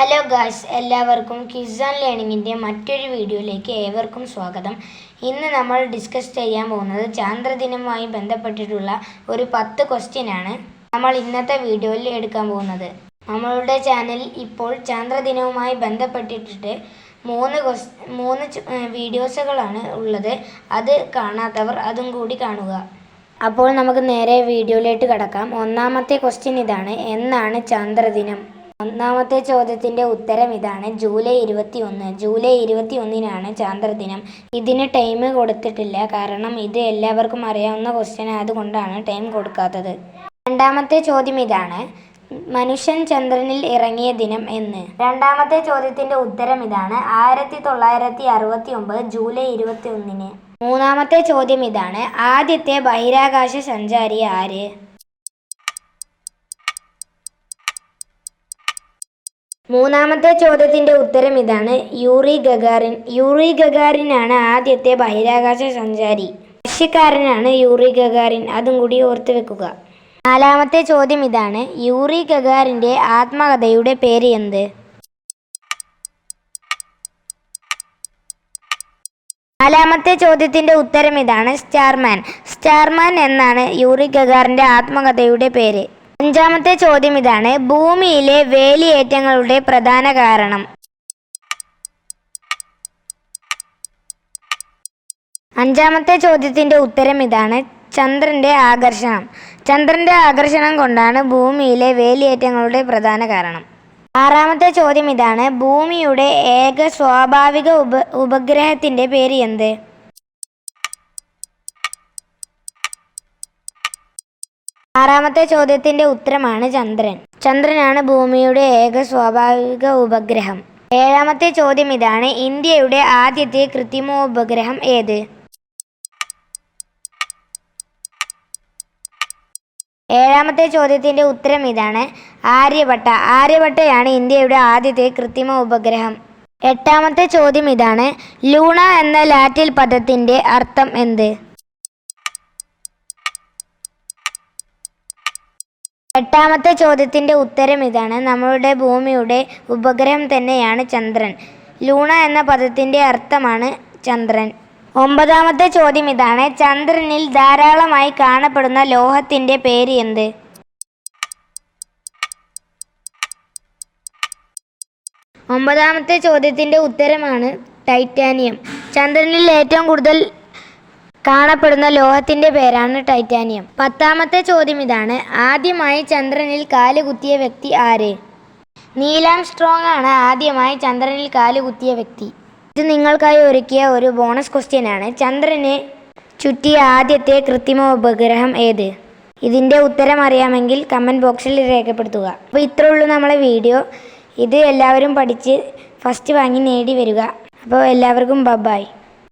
Hello guys എല്ലാവർക്കും kiss and ലേണിങ്ങിന്റെ മറ്റൊരു വീഡിയോയിലേക്ക് ഏവർക്കും സ്വാഗതം. ഇന്ന് നമ്മൾ ഡിസ്കസ് ചെയ്യാൻ പോകുന്നത് ചാന്ദ്രദിനവുമായി ബന്ധപ്പെട്ടിട്ടുള്ള ഒരു പത്ത് ക്വസ്റ്റ്യനാണ് നമ്മൾ ഇന്നത്തെ വീഡിയോയിൽ എടുക്കാൻ പോകുന്നത്. നമ്മളുടെ ചാനൽ ഇപ്പോൾ ചാന്ദ്രദിനവുമായി ബന്ധപ്പെട്ടിട്ട് മൂന്ന് ക്വസ് മൂന്ന് വീഡിയോസുകളാണ് ഉള്ളത്. അത് കാണാത്തവർ അതും കൂടി കാണുക. അപ്പോൾ നമുക്ക് നേരെ വീഡിയോയിലേക്ക് കടക്കാം. ഒന്നാമത്തെ ക്വസ്റ്റ്യൻ ഇതാണ് എന്നാണ് ചാന്ദ്രദിനം ഒന്നാമത്തെ ചോദ്യത്തിന്റെ ഉത്തരം ഇതാണ്. ജൂലൈ ഇരുപത്തി ഒന്ന് ജൂലൈ ഇരുപത്തി ഒന്നിനാണ് ചാന്ദ്രദിനം. ഇതിന് ടൈം കൊടുത്തിട്ടില്ല. കാരണം ഇത് എല്ലാവർക്കും അറിയാവുന്ന ക്വസ്റ്റ്യൻ ആയതുകൊണ്ടാണ് ടൈം കൊടുക്കാത്തത്. രണ്ടാമത്തെ ചോദ്യം ഇതാണ്. മനുഷ്യൻ ചന്ദ്രനിൽ ഇറങ്ങിയ ദിനം എന്ന്. രണ്ടാമത്തെ ചോദ്യത്തിന്റെ ഉത്തരം ഇതാണ്. ആയിരത്തി തൊള്ളായിരത്തി അറുപത്തി ഒമ്പത് ജൂലൈ ഇരുപത്തി ഒന്നിന് മൂന്നാമത്തെ ചോദ്യം ഇതാണ്. ആദ്യത്തെ ബഹിരാകാശ സഞ്ചാരി ആര്? മൂന്നാമത്തെ ചോദ്യത്തിന്റെ ഉത്തരം ഇതാണ്. യൂറി ഗഗാറിൻ യൂറി ഗഗാറിനാണ് ആദ്യത്തെ ബഹിരാകാശ സഞ്ചാരി. റഷ്യക്കാരനാണ് യൂറി ഗഗാറിൻ. അതും കൂടി ഓർത്തു വെക്കുക. നാലാമത്തെ ചോദ്യം ഇതാണ്. യൂറി ഗഗാറിന്റെ ആത്മകഥയുടെ പേര് എന്ത്? നാലാമത്തെ ചോദ്യത്തിന്റെ ഉത്തരം ഇതാണ് സ്റ്റാർമാൻ. സ്റ്റാർമാൻ എന്നാണ് യൂറി ഗഗാറിന്റെ ആത്മകഥയുടെ പേര്. അഞ്ചാമത്തെ ചോദ്യം ഇതാണ്. ഭൂമിയിലെ വേലിയേറ്റങ്ങളുടെ പ്രധാന കാരണം. അഞ്ചാമത്തെ ചോദ്യത്തിന്റെ ഉത്തരം ഇതാണ്. ചന്ദ്രന്റെ ആകർഷണം. ചന്ദ്രന്റെ ആകർഷണം കൊണ്ടാണ് ഭൂമിയിലെ വേലിയേറ്റങ്ങളുടെ പ്രധാന കാരണം. ആറാമത്തെ ചോദ്യം ഇതാണ്. ഭൂമിയുടെ ഏക സ്വാഭാവിക ഉപ ഉപഗ്രഹത്തിന്റെ പേര് എന്ത്? ആറാമത്തെ ചോദ്യത്തിന്റെ ഉത്തരമാണ് ചന്ദ്രൻ. ചന്ദ്രനാണ് ഭൂമിയുടെ ഏക സ്വാഭാവിക ഉപഗ്രഹം. ഏഴാമത്തെ ചോദ്യം ഇതാണ് ഇന്ത്യയുടെ ആദ്യത്തെ കൃത്രിമോപഗ്രഹം ഏത്? ഏഴാമത്തെ ചോദ്യത്തിന്റെ ഉത്തരം ഇതാണ് ആര്യവട്ട ആര്യവട്ടയാണ് ഇന്ത്യയുടെ ആദ്യത്തെ കൃത്രിമ ഉപഗ്രഹം എട്ടാമത്തെ ചോദ്യം ഇതാണ് ലൂണ എന്ന ലാറ്റിൽ പദത്തിന്റെ അർത്ഥം എന്ത്? എട്ടാമത്തെ ചോദ്യത്തിന്റെ ഉത്തരം ഇതാണ്. നമ്മളുടെ ഭൂമിയുടെ ഉപഗ്രഹം തന്നെയാണ് ചന്ദ്രൻ. ലൂണ എന്ന പദത്തിന്റെ അർത്ഥമാണ് ചന്ദ്രൻ. ഒമ്പതാമത്തെ ചോദ്യം ഇതാണ്. ചന്ദ്രനിൽ ധാരാളമായി കാണപ്പെടുന്ന ലോഹത്തിന്റെ പേര് എന്ത്? ഒമ്പതാമത്തെ ചോദ്യത്തിന്റെ ഉത്തരമാണ് ടൈറ്റാനിയം. ചന്ദ്രനിൽ ഏറ്റവും കൂടുതൽ കാണപ്പെടുന്ന ലോഹത്തിന്റെ പേരാണ് ടൈറ്റാനിയം. പത്താമത്തെ ചോദ്യം ഇതാണ്. ആദ്യമായി ചന്ദ്രനിൽ കാൽ കുത്തിയ വ്യക്തി ആര്? നീലാം സ്ട്രോങ് ആണ് ആദ്യമായി ചന്ദ്രനിൽ കാൽ കുത്തിയ വ്യക്തി. ഇത് നിങ്ങൾക്കായി ഒരുക്കിയ ഒരു ബോണസ് ക്വസ്റ്റ്യൻ ആണ്. ചന്ദ്രനെ ചുറ്റിയ ആദ്യത്തെ കൃത്രിമ ഉപഗ്രഹം ഏത്? ഇതിന്റെ ഉത്തരം അറിയാമെങ്കിൽ കമന്റ് ബോക്സിൽ രേഖപ്പെടുത്തുക. അപ്പോൾ ഇത്രേ ഉള്ളൂ നമ്മളെ വീഡിയോ ഇത് എല്ലാവരും പഠിച്ച് ഫസ്റ്റ് വാങ്ങി നേടി വരിക. അപ്പോൾ എല്ലാവർക്കും ബബായ്